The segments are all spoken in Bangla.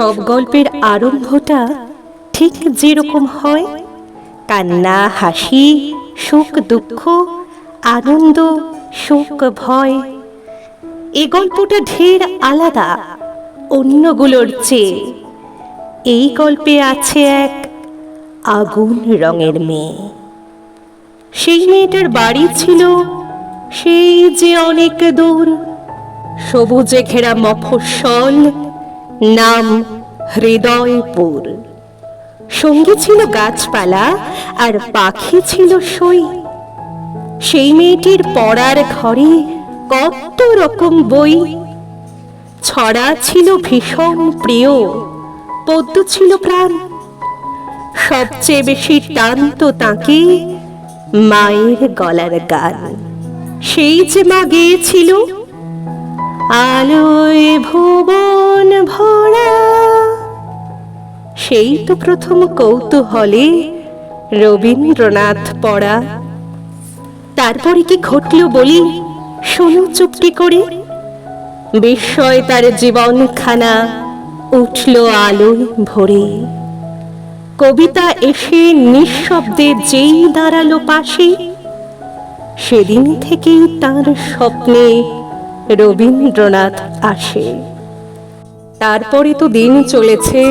সব গল্পের আরম্ভটা ঠিক যেরকম হয়। কান্না, হাসি, সুখ, দুঃখ, আনন্দ, সুখ, ভয়, এ গল্পটা ঢের আলাদা, অন্যগুলোর চেয়ে। এই গল্পে আছে এক আগুন রঙের মেয়ে। সেই মেয়েটার বাড়ি ছিল সেই যে অনেক দূর, সবুজে ঘেরা মফস্বল নাম হৃদয়পুর। সঙ্গী ছিল গাছপালা আর পাখি ছিল সই। সেই মেয়েটির পড়ার ঘরে কত রকম বই। ছড়া ছিল ভীষণ প্রিয়, পদ্ম ছিল প্রাণ। সবচেয়ে বেশি টানতো তাকে মায়ের গলার গান। সেই যে মা গেয়েছিল, আলোয় ভুবন সেই তো প্রথম কৌতূহলে রবীন্দ্রনাথ পড়া। তারপরে কি ঘটল বলি? শোনো চুপটি করে। বিস্ময় তার জীবনখানা উঠল আলোয় ভরে। কবিতা এসে নিঃশব্দে যেই দাঁড়াল পাশে, সেদিন থেকেই তার স্বপ্নে রবীন্দ্রনাথ আসে। তারপরে তো দিন চলেছে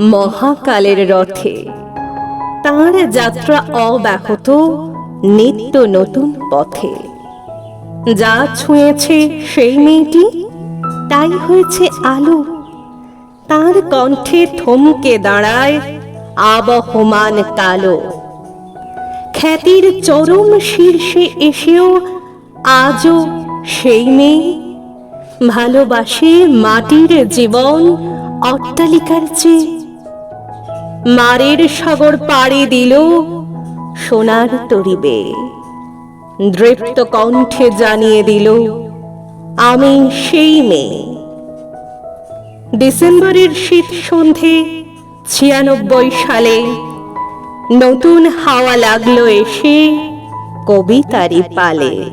মহাকালের রথে। তার যাত্রা অব্যাহত নিত্য নতুন পথে। যা ছুঁয়েছে সেই মেয়েটি, তাই হয়েছে আলো। তার কণ্ঠে থমকে দাঁড়ায় আবহমান কালো। খ্যাতির চরম শীর্ষে এসেও আজও সেই মেয়ে। ভালোবাসে মাটির জীবন অট্টালিকার চেয়ে। মারের সাগর পাড়ি দিল সোনার তরিবে। দৃপ্ত কণ্ঠে জানিয়ে দিল, আমি সেই মেয়ে। ডিসেম্বরের শীত সন্ধে ছিয়ানব্বই সালে নতুন হাওয়া লাগল এসে কবিতারি পালে।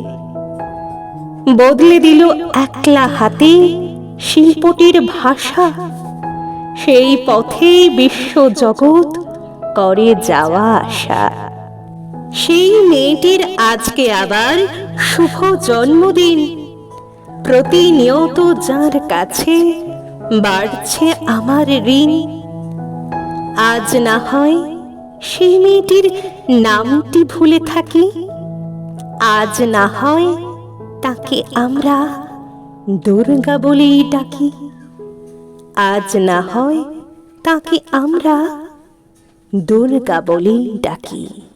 বদলে দিল একলা হাতে শিল্পটির ভাষা। সেই পথেই বিশ্ব জগৎ করে যাওয়া আসা। সেই মেয়েটির আজকে আবার শুভ জন্মদিন। প্রতিনিয়ত যার কাছে বাড়ছে আমার ঋণ। আজ না হয় সেই মেয়েটির নামটি ভুলে থাকি। আজ না হয় তাকে আমরা দুর্গা বলেই ডাকি। আজ না হয় তাকে আমরা দুর্গা বলেই ডাকি।